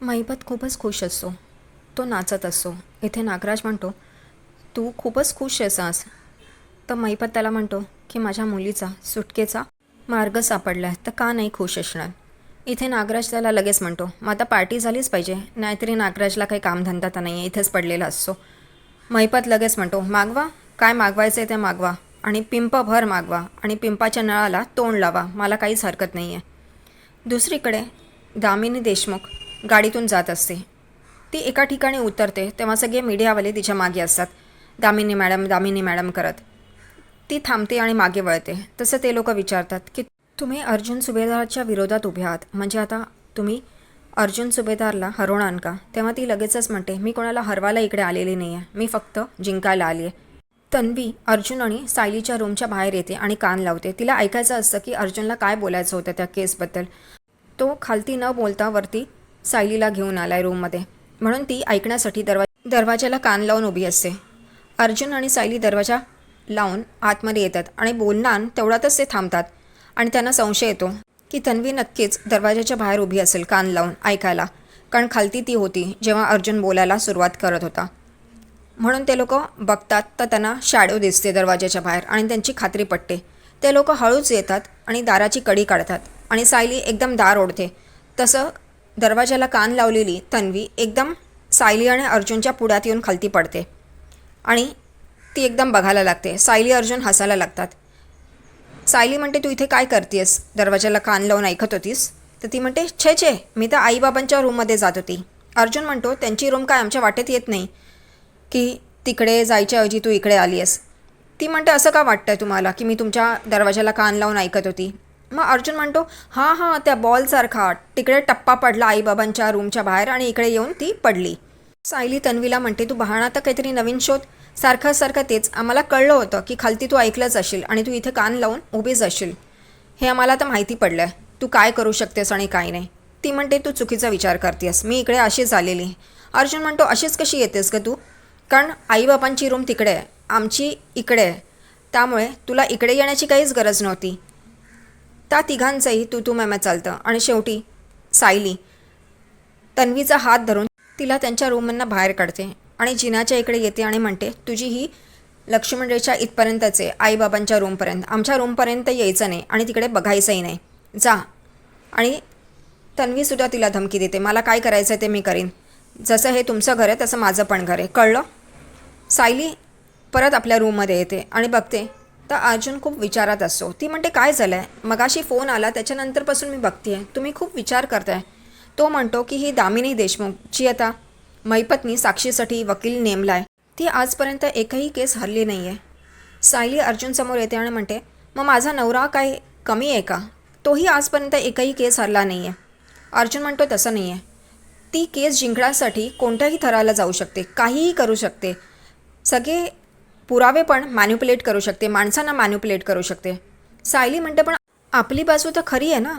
महिपत खूपच खुश असतो तो नाचत असतो इथे नागराज म्हणतो तू खूपच खुश आहेस. आज तर महिपत त्याला म्हणतो की माझ्या मुलीचा सुटकेचा मार्ग सापडला आहे तर का नाही खुश असणार? इथे नागराज त्याला लगेच म्हणतो मग आता पार्टी झालीच पाहिजे. नाहीतरी नागराजला काही कामधंदा तर नाही आहे इथेच पडलेला असतो. महिपत लगेच म्हणतो मागवा. काय मागवायचं आहे ते मागवा. आणि पिंपभर मागवा. आणि पिंपाच्या नळाला तोंड लावा. मला काहीच हरकत नाही आहे दुसरीकडे दामिनी देशमुख गाडीतून जात असते. ती एका ठिकाणी उतरते तेव्हा सगळे मीडियावाले तिच्यामागे असतात. दामिनी मॅडम दामिनी मॅडम करत. ती थांबते आणि मागे वळते. तसं ते लोक विचारतात की तुम्ही अर्जुन सुभेदारच्या विरोधात उभे आहात. म्हणजे आता तुम्ही अर्जुन सुभेदारला हरवणार का? तेव्हा ती लगेचच म्हणते मी कोणाला हरवायला इकडे आलेली नाही आहे मी फक्त जिंकायला आली आहे तन्वी अर्जुन आणि सायलीच्या रूमच्या बाहेर येते आणि कान लावते. तिला ऐकायचं असतं की अर्जुनला काय बोलायचं होतं त्या केसबद्दल. तो खालती न बोलता वरती सायलीला घेऊन आलाय रूममध्ये. म्हणून ती ऐकण्यासाठी दरवा दरवाजाला कान लावून उभी असते. अर्जुन आणि सायली दरवाजा लावून आतमध्ये येतात आणि बोलणार तेवढ्यातच ते थांबतात आणि त्यांना संशय येतो की तन्वी नक्कीच दरवाजाच्या बाहेर उभी असेल कान लावून ऐकायला. कारण खालती ती होती जेव्हा अर्जुन बोलायला सुरुवात करत होता. म्हणून ते लोक बघतात तर त्यांना शॅडो दिसते दरवाजाच्या बाहेर आणि त्यांची खात्री पटते. ते लोक हळूच येतात आणि दाराची कडी काढतात आणि सायली एकदम दार ओढते. तसं दरवाजाला कान लावलेली तन्वी एकदम सायली आणि अर्जुनच्या पुढ्यात येऊन खालती पडते. आणि ती एकदम बघायला लागते. सायली अर्जुन हसायला लागतात. सायली म्हणते तू इथे काय करतेस दरवाजाला कान लावून ऐकत होतीस? तर ती म्हणते छे छे मी तर आईबाबांच्या रूममध्ये जात होती. अर्जुन म्हणतो त्यांची रूम काय आमच्या वाटेत येत नाही. की तिकडे जायच्याऐवजी तू इकडे आली आहेस ती म्हणते असं का वाटतं तुम्हाला की मी तुमच्या दरवाजाला कान लावून ऐकत होती? मग अर्जुन म्हणतो हां हां त्या बॉलसारखा तिकडे टप्पा पडला आईबाबांच्या रूमच्या बाहेर आणि इकडे येऊन ती पडली. सायली तन्वीला म्हणते तू बहाणा तर काहीतरी नवीन शोध. सारखं सारखं तेच. आम्हाला कळलं होतं की खालती तू ऐकलंच असेल आणि तू इथे कान लावून उभीच असेल हे आम्हाला तर माहिती पडलं आहे तू काय करू शकतेस आणि काय नाही. ती म्हणते तू चुकीचा विचार करतेस. मी इकडे अशीच आलेली अर्जुन म्हणतो अशीच कशी येतेस ग तू? कारण आईबापांची रूम तिकडे आहे. आमची इकडे आहे. त्यामुळे तुला इकडे येण्याची काहीच गरज नव्हती. त्या तिघांचंही तू तू मॅम चालतं. आणि शेवटी सायली तन्वीचा हात धरून तिला त्यांच्या रूममधनं बाहेर काढते आणि जिनाच्या इकडे येते आणि म्हणते तुझी ही लक्ष्मण इथपर्यंतचे आईबाबांच्या रूमपर्यंत. आमच्या रूमपर्यंत यायचं नाही आणि तिकडे बघायचंही नाही. जा. आणि तन्वीसुद्धा तिला धमकी देते मला काय करायचं आहे ते मी करीन. जसं हे तुमचं घर आहे तसं माझं पण घर आहे. कळलं? सायली परत आपल्या रूममध्ये येते आणि बघते तर अर्जुन खूप विचारात असतो. ती म्हणते काय झालं आहे मगाशी फोन आला त्याच्यानंतरपासून मी बघते आहे तुम्ही खूप विचार करताय. तो म्हणतो की ही दामिनी देशमुख जी आता मैपत्नी साक्षीसाठी वकील नेमला आहे ती आजपर्यंत एकही केस हरली नाही आहे सायली अर्जुनसमोर येते आणि म्हणते मग माझा नवरा काय कमी आहे का? तोही आजपर्यंत एकही केस हरला नाही आहे अर्जुन म्हणतो तसं नाही आहे ती केस जिंकण्यासाठी कोणत्याही थराला जाऊ शकते काहीही करू शकते. सगळे पुरावे पण मॅन्युपुलेट करू शकते माणसांना मॅन्युपुलेट करू शकते. सायली म्हणते पण आपली बाजू तर खरी आहे ना?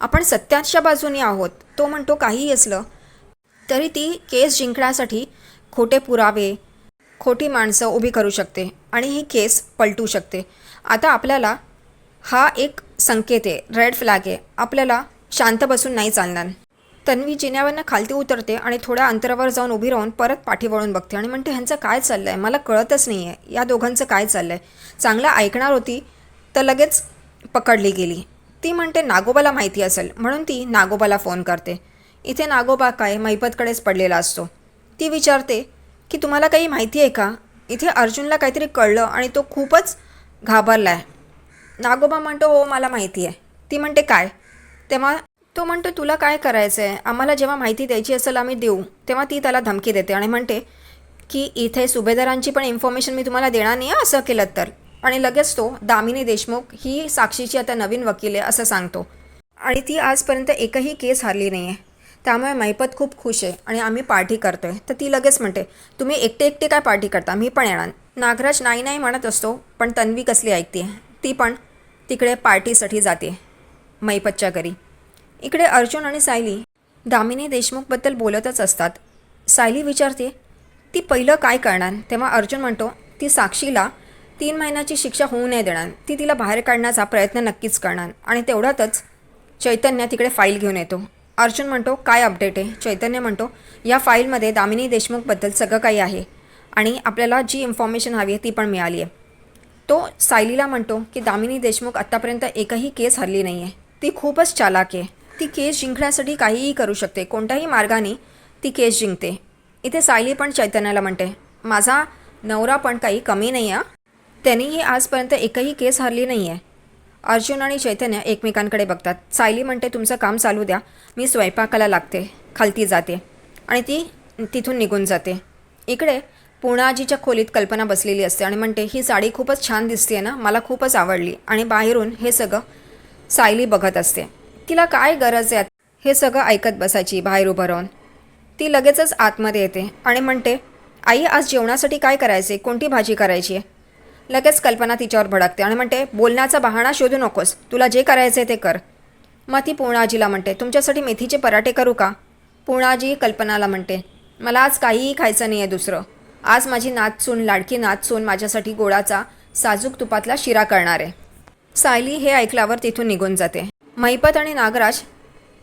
आपण सत्याच्या बाजूने आहोत. तो म्हणतो काहीही असलं तरी ती केस जिंकण्यासाठी खोटे पुरावे खोटी माणसं उभी करू शकते आणि ही केस पलटू शकते. आता आपल्याला हा एक संकेत आहे रेड फ्लॅग आहे. आपल्याला शांत बसून नाही चालणार. तन्वी जिन्यावरनं खालती उतरते आणि थोड्या अंतरावर जाऊन उभी राहून परत पाठी वळून बघते आणि म्हणते ह्यांचं काय चाललं आहे मला कळतच नाही आहे या दोघांचं काय चाललं आहे चांगलं ऐकणार होती तर लगेच पकडली गेली. ती म्हणते नागोबाला माहिती असेल. म्हणून ती नागोबाला फोन करते. इथे नागोबा काय मैपतकडेच पडलेला असतो. ती विचारते की तुम्हाला काही माहिती आहे का? इथे अर्जुनला काहीतरी कळलं आणि तो खूपच घाबरला आहे नागोबा म्हणतो हो मला माहिती आहे. ती म्हणते काय? तेव्हा तो म्हणतो तुला काय करायचं आहे आम्हाला जेव्हा माहिती द्यायची असेल आम्ही देऊ. तेव्हा ती त्याला धमकी देते आणि म्हणते की इथे सुभेदारांची पण इन्फॉर्मेशन मी तुम्हाला देणार नाही आहे असं केलं तर. आणि लगेच तो दामिनी देशमुख ही साक्षीची आता नवीन वकील आहे असं सांगतो. आणि ती आजपर्यंत एकही केस हारली नाही आहे त्यामुळे मैपत खूप खुश आहे आणि आम्ही पार्टी करतोय. तर ती लगेच म्हणते तुम्ही एकटे एकटे काय पार्टी करता? मी पण येणार. नागराज नाही नाही म्हणत असतो पण तन्वी कसली ऐकते ती पण तिकडे पार्टीसाठी जाते मैपतच्या घरी. इकडे अर्जुन आणि सायली दामिनी देशमुखबद्दल बोलतच असतात. सायली विचारते ती पहिलं काय करणार? तेव्हा अर्जुन म्हणतो ती साक्षीला तीन महिन्याची शिक्षा होऊ नये देणार. ती तिला बाहेर काढण्याचा प्रयत्न नक्कीच करणार आणि तेवढ्यातच चैतन्य तिकडे फाईल घेऊन येतो. अर्जुन म्हणतो काय अपडेट आहे? चैतन्य म्हणतो या फाईलमध्ये दामिनी देशमुखबद्दल सगळं काही आहे आणि आपल्याला जी इन्फॉर्मेशन हवी आहे ती पण मिळाली आहे. तो सायलीला म्हणतो की दामिनी देशमुख आत्तापर्यंत एकही केस हरली नाही आहे ती खूपच चालाक आहे. ती केस जिंकण्यासाठी काहीही करू शकते. कोणत्याही मार्गाने ती केस जिंकते. इथे सायली पण चैतन्याला म्हणते माझा नवरा पण काही कमी नाही आहे त्यांनीही आजपर्यंत एकही केस हरली नाही आहे अर्जुन आणि चैतन्य एकमेकांकडे बघतात. सायली म्हणते तुमचं काम चालू द्या. मी स्वयंपाकाला लागते. खालती जाते. आणि ती तिथून निघून जाते. इकडे पूर्णाजीच्या खोलीत कल्पना बसलेली असते आणि म्हणते ही साडी खूपच छान दिसते ना. मला खूपच आवडली. आणि बाहेरून हे सगळं सायली बघत असते. तिला काय गरज आहे हे सगळं ऐकत बसायची बाहेर उभं राहून. ती लगेचच आतमध्ये येते आणि म्हणते आई आज जेवणासाठी काय करायचे कोणती भाजी करायची आहे लगेच कल्पना तिच्यावर भडकते आणि म्हणते बोलण्याचा बहाणा शोधू नकोस. तुला जे करायचं आहे ते कर. मग ती पूर्णाजीला म्हणते तुमच्यासाठी मेथीचे पराठे करू का? पूर्णाजी कल्पनाला म्हणते मला आज काहीही खायचं नाही आहे दुसरं. आज माझी नाचसून लाडकी नाचसून माझ्यासाठी गोडाचा साजूक तुपातला शिरा करणार आहे. सायली हे ऐकल्यावर तिथून निघून जाते. महिपत आणि नागराज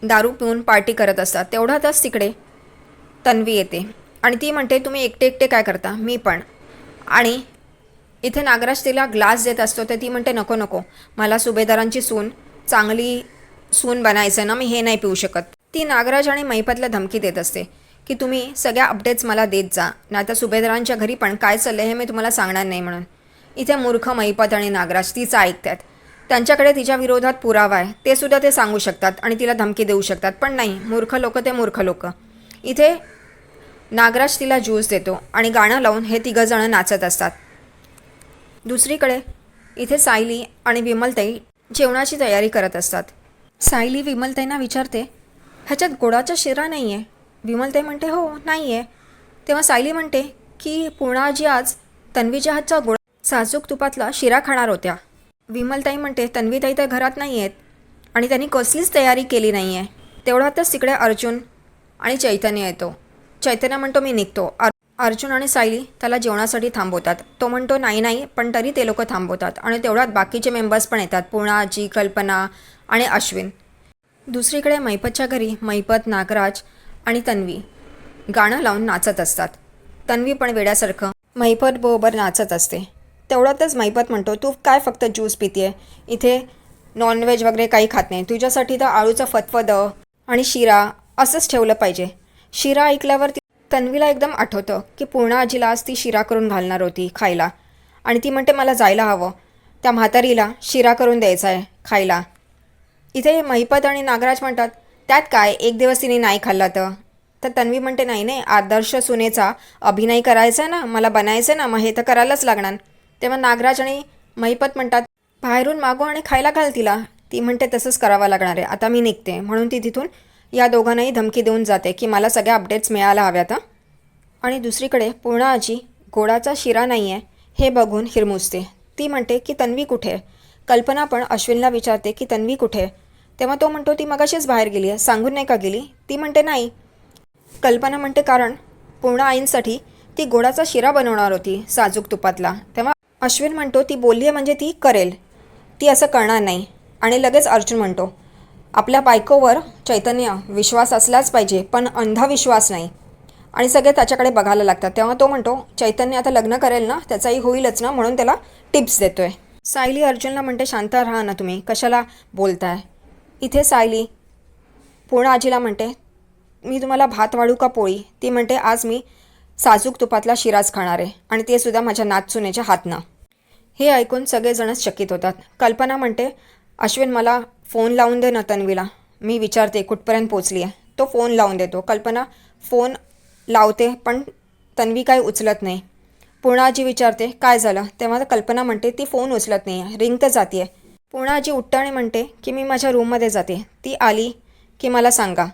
दारू पिऊन पार्टी करत असतात. तेवढ्यातच तिकडे तन्वी येते. आणि ती म्हणते तुम्ही एकटे एकटे काय करता? मी पण. आणि इथे नागराज तिला ग्लास देत असतो. तर ती म्हणते नको नको. मला सुभेदारांची सून चांगली सून बनायचं ना मी हे नाही पिऊ शकत. ती नागराज आणि महिपतला धमकी देत असते की तुम्ही सगळ्या अपडेट्स मला देत जा. नाही तर सुभेदारांच्या घरी पण काय चाललं हे मी तुम्हाला सांगणार नाही म्हणून. इथे मूर्ख महिपत आणि नागराज तिचं ऐकतात. त्यांच्याकडे तिच्या विरोधात पुरावा आहे. ते सुद्धा ते सांगू शकतात आणि तिला धमकी देऊ शकतात. पण नाही मूर्ख लोक ते मूर्ख लोक. इथे नागराज तिला ज्यूस देतो आणि गाणं लावून हे तिघंजणं नाचत असतात. दुसरीकडे इथे सायली आणि विमलताई जेवणाची तयारी करत असतात. सायली विमलताईंना विचारते ह्याच्यात गोडाचा शिरा नाही आहे विमलताई म्हणते हो नाही आहे तेव्हा सायली म्हणते की पूर्णाजी आज तन्वीच्या हातचा गोड साजूक तुपातला शिरा खाणार होत्या. विमलताई म्हणते तन्वीताई तर घरात नाही आहेत आणि त्यांनी कसलीच तयारी केली नाही आहे तेवढ्यातच तिकडे अर्जुन आणि चैतन्य येतो. चैतन्य म्हणतो मी निघतो. अर अर्जुन आणि सायली त्याला जेवणासाठी थांबवतात. तो म्हणतो नाही नाही पण तरी ते लोक थांबवतात आणि तेवढ्यात बाकीचे मेंबर्स पण येतात पूर्णाजी कल्पना आणि अश्विन. दुसरीकडे मैपतच्या घरी मैपत नागराज आणि तन्वी गाणं लावून नाचत असतात. तन्वी पण वेड्यासारखं मैपत बरोबर नाचत असते. तेवढ्यातच मैपत म्हणतो तू काय फक्त ज्यूस पिते इथे नॉनव्हेज वगैरे काही खात नाही. तुझ्यासाठी तर आळूचं फतफद आणि शिरा असंच ठेवलं पाहिजे. शिरा ऐकल्यावर ती तन्वीला एकदम आठवतं की पूर्ण आजीला आज ती शिरा करून घालणार होती खायला. आणि ती म्हणते मला जायला हवं. त्या म्हातारीला शिरा करून द्यायचा आहे खायला. इथे महिपत आणि नागराज म्हणतात त्यात काय? एक दिवस तिने नाही खाल्ला तर? तर तन्वी म्हणते नाही नाही. आदर्श सुनेचा अभिनय करायचा आहे ना मला बनायचं आहे ना मग हे तर करायलाच लागणार. तेव्हा नागराज आणि महिपत म्हणतात बाहेरून मागो आणि खायला घाल तिला. ती म्हणते तसंच करावं लागणार आहे. आता मी निघते. म्हणून ती तिथून या दोघांनाही धमकी देऊन जाते की मला सगळ्या अपडेट्स मिळायला हव्यात आणि दुसरीकडे पूर्ण आजी गोडाचा शिरा नाही आहे हे बघून हिरमुसते. ती म्हणते की तन्वी कुठे? आहे कल्पना पण अश्विनला विचारते की तन्वी कुठे? आहे तेव्हा तो म्हणतो ती मगाशीच बाहेर गेली आहे. सांगून नाही का गेली? ती म्हणते नाही. कल्पना म्हणते कारण पूर्ण आईंसाठी ती गोडाचा शिरा बनवणार होती साजूक तुपातला. तेव्हा अश्विन म्हणतो ती बोलली आहे म्हणजे ती करेल. ती असं करणार नाही. आणि लगेच अर्जुन म्हणतो आपल्या बायकोवर चैतन्य विश्वास असलाच पाहिजे पण अंधविश्वास नाही. आणि सगळे त्याच्याकडे बघायला लागतात. तेव्हा तो म्हणतो चैतन्य आता लग्न करेल ना त्याचाही होईलच ना म्हणून त्याला टिप्स देतोय. सायली अर्जुनला म्हणते शांत राहा ना तुम्ही कशाला बोलताय? इथे सायली. पूर्ण आजीला म्हणते मी तुम्हाला भात वाढू का पोळी? ती म्हणते आज मी साजूक तुपातला शिराज खाणार आहे आणि ते सुद्धा माझ्या नाचसुनेच्या हातनं. हे ऐकून सगळेजणच चकित होतात. कल्पना म्हणते अश्विन मला फोन लावून दे ना तन्वीला मी विचारते कुठपर्यंत पोचली आहे तो फोन लावून देतो. कल्पना फोन लावते पण तन्वी काय उचलत नाही. पूर्णाजी विचारते काय झालं? तेव्हा कल्पना म्हणते ती फोन उचलत नाही आहे रिंग तर जाते पूर्णाजी उठतं म्हणते की मी माझ्या रूममध्ये जाते. ती आली की मला सांगा.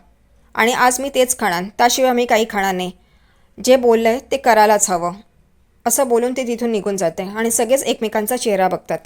आणि आज मी तेच खाणार. त्याशिवाय मी काही खाणार नाही. जे बोललं आहे ते करायलाच हवं. असं बोलून ते तिथून निघून जाते आणि सगळेच एकमेकांचा चेहरा बघतात.